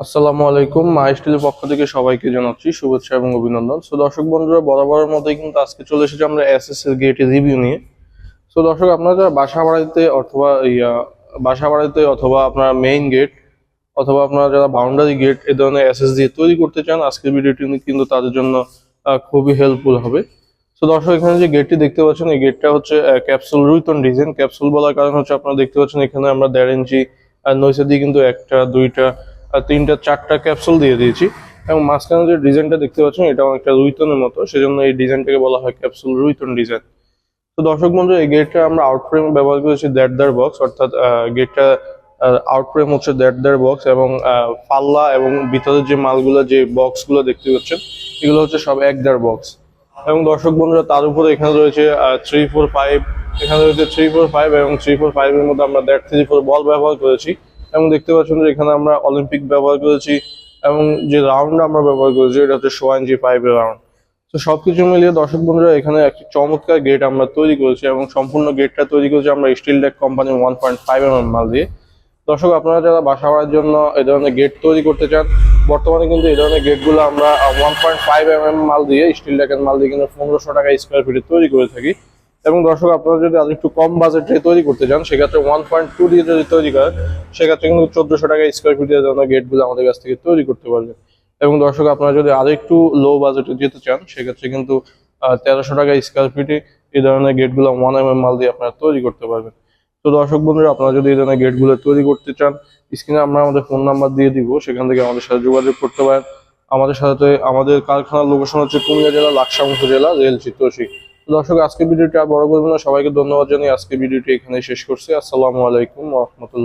আসসালামু আলাইকুম। মা স্টিলের পক্ষ থেকে সবাইকে জানাচ্ছি শুভেচ্ছা এবং অভিনন্দন। সো দর্শক বন্ধুরা, বরাবরের মতোই কিন্তু আজকে চলে এসেছি আমরা এসএস এর গেট রিভিউ নিয়ে। সো দর্শক, আপনারা যারা বাসা বাড়িতে অথবা ইয়া, বাসা বাড়িতে অথবা আপনার মেইন গেট অথবা আপনারা যারা বাউন্ডারি গেট এ ধরনের এসএস দিয়ে তৈরি করতে চান, আজকের ভিডিওটি কিন্তু তাদের জন্য খুবই হেল্পফুল হবে। সো দর্শক, এখানে যে গেটটি দেখতে পাচ্ছেন, এই গেটটা হচ্ছে ক্যাপসুল রুইতন ডিজাইন ক্যাপসুল বলার কারণ হচ্ছে, আপনারা দেখতে পাচ্ছেন এখানে আমরা দেড় ইঞ্চি নইসে দিয়ে কিন্তু একটা, দুইটা আর তিনটা, চারটা ক্যাপসুল দিয়ে দিয়েছি। এবং মাঝখানে যে ডিজাইনটা দেখতে পাচ্ছেন, এটা অনেকটা রুইতনের মতো। সেজন্য এই ডিজাইনটাকে বলা হয় ক্যাপসুল রুইতন ডিজাইন। তো দর্শক বন্ধু, এই গেটটা আমরা আউট ফ্রেম ব্যবহার করেছি দেড় বক্স অর্থাৎ গেটটা আউট ফ্রেম হচ্ছে দেড় বক্স এবং পাল্লা এবং ভিতরের যে মালগুলো, যে বক্সগুলো দেখতে পাচ্ছেন, এগুলো হচ্ছে সব এক দেড় বক্স এবং দর্শক বন্ধুরা, তার উপরে এখানে রয়েছে থ্রি ফোর ফাইভ এখানে রয়েছে থ্রি ফোর ফাইভ এবং থ্রি ফোর ফাইভ এর মধ্যে আমরা দেড় থ্রি ফোর বল ব্যবহার করেছি। এবং দেখতে পাচ্ছেন যে এখানে আমরা অলিম্পিক ব্যবহার করেছি এবং যে রাউন্ড আমরা ব্যবহার করেছি, এটা হচ্ছে সোয়ান জি ফাইভের রাউন্ড তো সবকিছু মিলিয়ে দর্শক বন্ধুরা, এখানে একটি চমৎকার গেট আমরা তৈরি করেছি এবং সম্পূর্ণ গেটটা তৈরি করেছি আমরা steel deck company one point five M মাল দিয়ে। দর্শক, আপনারা যারা বাসা বাড়ার জন্য এই ধরনের গেট তৈরি করতে চান, বর্তমানে কিন্তু এই ধরনের গেটগুলো আমরা ওয়ান পয়েন্ট ফাইভ এম মাল দিয়ে স্টিল ডেকের মাল দিয়ে কিন্তু পনেরোশো টাকা স্কোয়ার ফিটে তৈরি করে থাকি। এবং দর্শক, আপনারা যদি আর একটু কম বাজেটে তৈরি করতে চান, সেক্ষেত্রে ওয়ান পয়েন্ট টু দিয়ে যদি তৈরি করেন, সেক্ষেত্রে কিন্তু চোদ্দশো টাকা স্কোয়ার ফিটের জন্য গেটগুলো আমাদের কাছ থেকে তৈরি করতে পারবেন। এবং দর্শক, আপনারা যদি আরও একটু লো বাজেটে যেতে চান, সেক্ষেত্রে কিন্তু তেরোশো টাকা স্কোয়ার ফিটে এই ধরনের গেটগুলো ওয়ান এম এম মাল দিয়ে আপনারা তৈরি করতে পারবেন। তো দর্শক বন্ধুরা, আপনারা যদি এই ধরনের গেটগুলো তৈরি করতে চান স্ক্রিনে আমরা আমাদের ফোন নাম্বার দিয়ে দিব, সেখান থেকে আমাদের সাথে যোগাযোগ করতে পারেন। আমাদের সাথে আমাদের কারখানার লোকেশন হচ্ছে কুমিল্লা জেলা লাকসাম উপজেলা, রেল চিত্রসী তো দর্শক, আজকের ভিডিওটি বড় করব না, সবাইকে ধন্যবাদ জানিয়ে আজকের ভিডিওটি এখানে শেষ করছি। আসসালামু আলাইকুম রহমতুল্লাহ।